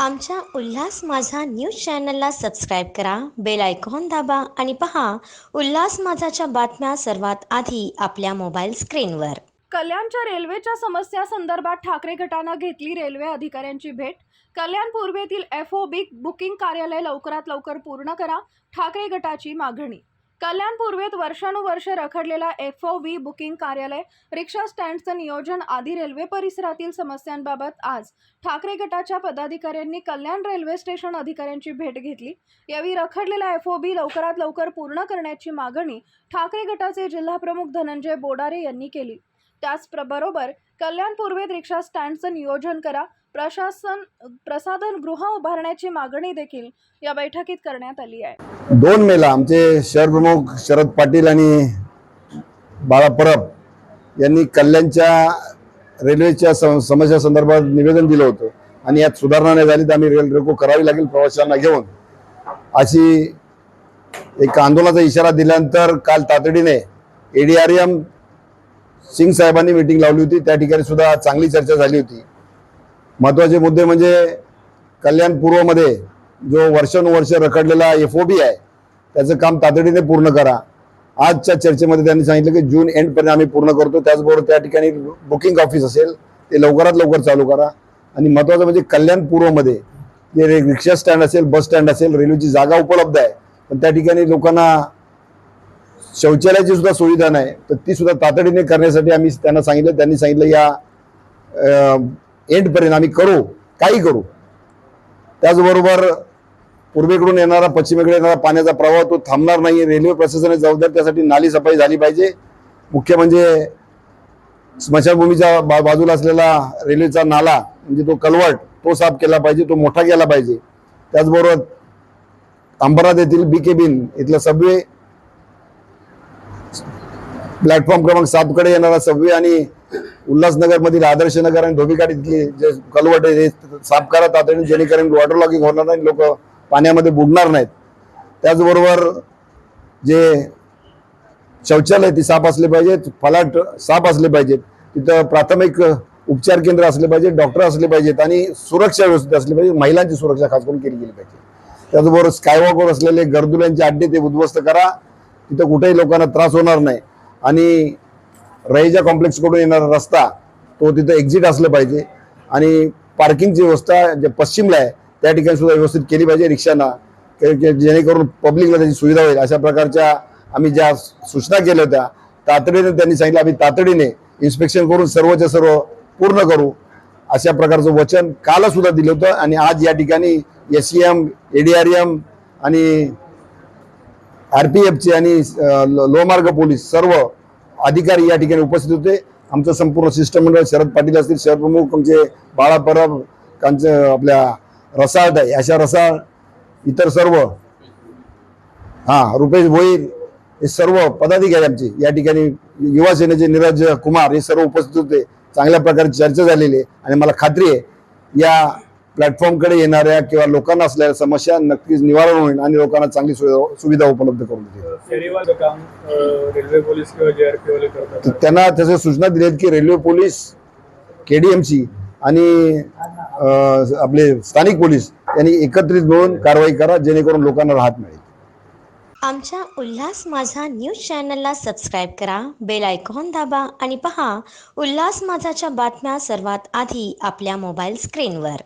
आमच्या उल्हास माझा न्यूज चॅनलला सबस्क्राईब करा बेल आयकॉन दाबा आणि पहा उल्हास माझाच्या बातम्या सर्वात आधी आपल्या मोबाईल स्क्रीनवर. कल्याणच्या रेल्वेच्या समस्या संदर्भात ठाकरे गटानं घेतली रेल्वे अधिकाऱ्यांची भेट. कल्याण पूर्वेतील एफ ओ बी बुकिंग कार्यालय लवकरात लवकर पूर्ण करा ठाकरे गटाची मागणी. कल्याण पूर्वेत वर्षानुवर्ष रखडलेला एफ ओ व्ही बुकिंग कार्यालय रिक्षा स्टँडचं नियोजन आदी रेल्वे परिसरातील समस्यांबाबत आज ठाकरे गटाच्या पदाधिकाऱ्यांनी कल्याण रेल्वे स्टेशन अधिकाऱ्यांची भेट घेतली. यावेळी रखडलेला एफ ओ बी लवकरात लवकर पूर्ण करण्याची मागणी ठाकरे गटाचे जिल्हाप्रमुख धनंजय बोडारे यांनी केली. त्याचबरोबर कल्याण पूर्वेत रिक्षा स्टँडचं नियोजन करा प्रशासन प्रसाधन गृह उभारण्याची मागणी देखील या बैठकीत करण्यात आली आहे. दोन मेला आमचे शहर प्रमुख शरद पाटील आणि बाळा परब यांनी कल्याणच्या रेल्वेच्या समस्या संदर्भात निवेदन दिलं होतं. आणि यात सुधारणा नाही झाली तर आम्ही रेल रेको करावी लागेल प्रवाशांना घेऊन. अशी एक आंदोलनाचा इशारा दिल्यानंतर काल तातडीने एडीआरएम सिंग साहेबांनी मिटिंग लावली होती. त्या ठिकाणी सुद्धा चांगली चर्चा झाली होती. महत्त्वाचे मुद्दे म्हणजे कल्याण पूर्वमध्ये जो वर्षानुवर्ष रखडलेला एफ ओ बी आहे त्याचं काम तातडीने पूर्ण करा. आजच्या चर्चेमध्ये त्यांनी सांगितलं की जून एंडपर्यंत आम्ही पूर्ण करतो. त्याचबरोबर त्या ठिकाणी बुकिंग ऑफिस असेल ते लवकरात लवकर चालू करा. आणि महत्त्वाचं म्हणजे कल्याण पूर्वमध्ये जे रे- रिक्षा स्टँड असेल बस स्टँड असेल रेल्वेची जागा उपलब्ध आहे. पण त्या ठिकाणी लोकांना शौचालयाची सुद्धा सुविधा नाही. तर ती सुद्धा तातडीने करण्यासाठी आम्ही त्यांना सांगितलं. त्यांनी सांगितलं या एंडपर्यंत आम्ही करू काही करू. त्याचबरोबर पूर्वेकडून येणारा पश्चिमेकडे येणारा पाण्याचा प्रवाह तो थांबणार नाही रेल्वे प्रशासनाने जबाबदार त्यासाठी नाली सफाई झाली पाहिजे. मुख्य म्हणजे स्मशानभूमीच्या बा बाजूला असलेला रेल्वेचा नाला म्हणजे तो कलवट तो साफ केला पाहिजे तो मोठा केला पाहिजे. त्याचबरोबर अंबरनाथ येथील बी के बिन इथला सबवे प्लॅटफॉर्म क्रमांक सातकडे येणारा सबवे आणि उल्हासनगर मधील आदर्श नगर आणि धोबीघाट इथली जे कलवट आहे ते साफ करा तातडीने जेणेकरून वॉटर लॉगिंग होणार नाही लोक पाण्यामध्ये बुडणार नाहीत. त्याचबरोबर जे शौचालय ती साफ असले पाहिजेत फलाट साफ असले पाहिजेत तिथं प्राथमिक उपचार केंद्र असले पाहिजेत डॉक्टर असले पाहिजेत आणि सुरक्षा व्यवस्थित असली पाहिजे महिलांची सुरक्षा खास करून केली गेली पाहिजे. त्याचबरोबर स्कायवॉकवर असलेले गर्दुल्यांचे अड्डे ते उद्ध्वस्त करा तिथं कुठेही लोकांना त्रास होणार नाही. आणि रईजा कॉम्प्लेक्सकडून येणारा रस्ता तो तिथं एक्झिट असलं पाहिजे. आणि पार्किंगची व्यवस्था जे पश्चिमला आहे त्या ठिकाणी सुद्धा व्यवस्थित केली पाहिजे रिक्षांना जेणेकरून पब्लिकला त्याची सुविधा होईल. अशा प्रकारच्या आम्ही ज्या सूचना केल्या होत्या तातडीने त्यांनी सांगितलं आम्ही तातडीने इन्स्पेक्शन करून सर्वच्या सर्व पूर्ण करू. अशा प्रकारचं वचन कालसुद्धा दिलं होतं आणि आज या ठिकाणी एस सी एम एडीआरएम आणि आर पी एफचे आणि लोमार्ग पोलीस सर्व अधिकारी या ठिकाणी उपस्थित होते. आमचं संपूर्ण शिष्टमंडळ शरद पाटील असतील शहर प्रमुख आमचे बाळा परब त्यांचं आपल्या रसाळ आहे अशा रसाळ इतर सर्व. हा रुपेश भोईर हे सर्व पदाधिकारी आमचे या ठिकाणी युवा सेनेचे नीरज कुमार हे सर्व उपस्थित होते. चांगल्या प्रकारे चर्चा झालेली आहे आणि मला खात्री आहे या प्लॅटफॉर्मकडे येणाऱ्या किंवा लोकांना असलेल्या समस्या नक्कीच निवारण होईल आणि लोकांना चांगली सुविधा सुविधा उपलब्ध करून तर त्यांना त्याच्या सूचना दिल्या आहेत की रेल्वे पोलीस केडीएमसी आणि आपले स्थानिक पोलीस यांनी एकत्रित मिळून कारवाई करा जेणेकरून लोकांना राहत मिळेल आमच्या उल्हास माझा न्यूज चॅनलला सबस्क्राईब करा बेल आयकॉन दाबा आणि पहा उल्हास माझाच्या बातम्या सर्वात आधी आपल्या मोबाईल स्क्रीनवर.